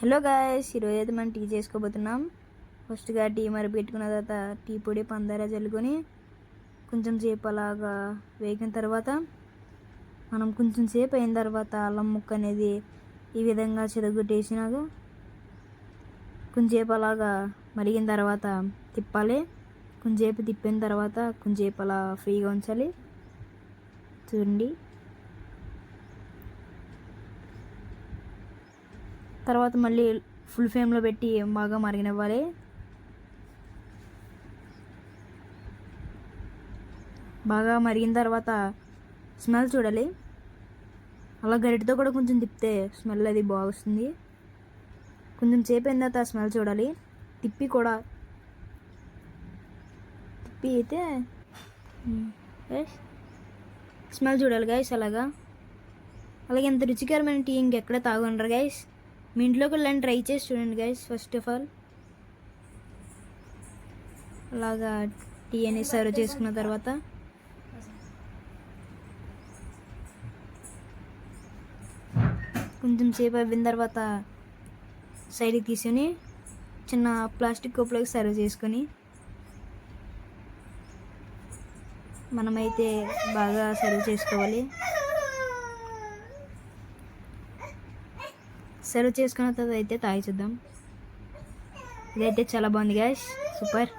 Hello guys ఈరోజు అయితే మనం టీ చేసుకోబోతున్నాం. ఫస్ట్గా టీ మరి పెట్టుకున్న తర్వాత టీ పొడి పందార చల్లుకొని కొంచెం సేపు అలాగా వేగిన తర్వాత మనం కొంచెం సేపు అయిన తర్వాత అల్లం ముక్క అనేది ఈ విధంగా చిరగొట్టేసినాక కొంచెంసేపు అలాగా మరిగిన తర్వాత తిప్పాలి. కొంచెంసేపు తిప్పిన తర్వాత కొంచెంసేపు అలా ఫ్రీగా ఉంచాలి. చూడండి. తర్వాత మళ్ళీ ఫుల్ ఫ్లేమ్లో పెట్టి బాగా మరిగినవ్వాలి. బాగా మరిగిన తర్వాత స్మెల్ చూడాలి. అలా గరిటతో కూడా కొంచెం తిప్పితే స్మెల్ అది బాగుస్తుంది. కొంచెం సేపు అయిన తర్వాత స్మెల్ చూడాలి. తిప్పి కూడా. తిప్పి అయితే స్మెల్ చూడాలి గైస్ అలాగా. అలాగే ఎంత రుచికరమైన టీ ఇంకెక్కడ తాగుండరు గైస్ మీ ఇంట్లోకి వెళ్ళండి ట్రై చేసి చూడండి గైస్ ఫస్ట్ ఆఫ్ ఆల్ అలాగా టీ అనేది సర్వ్ చేసుకున్న తర్వాత. కొంచెం సేపు అవిన తర్వాత సైడ్కి తీసుకొని చిన్న ప్లాస్టిక్ కోప్లోకి సర్వ్ చేసుకొని మనమైతే బాగా సర్వ్ చేసుకోవాలి. సర్వ్ చేసుకున్న తర్వాత అయితే తాగి చూద్దాం. ఇదైతే చాలా బాగుంది గ్యాస్ సూపర్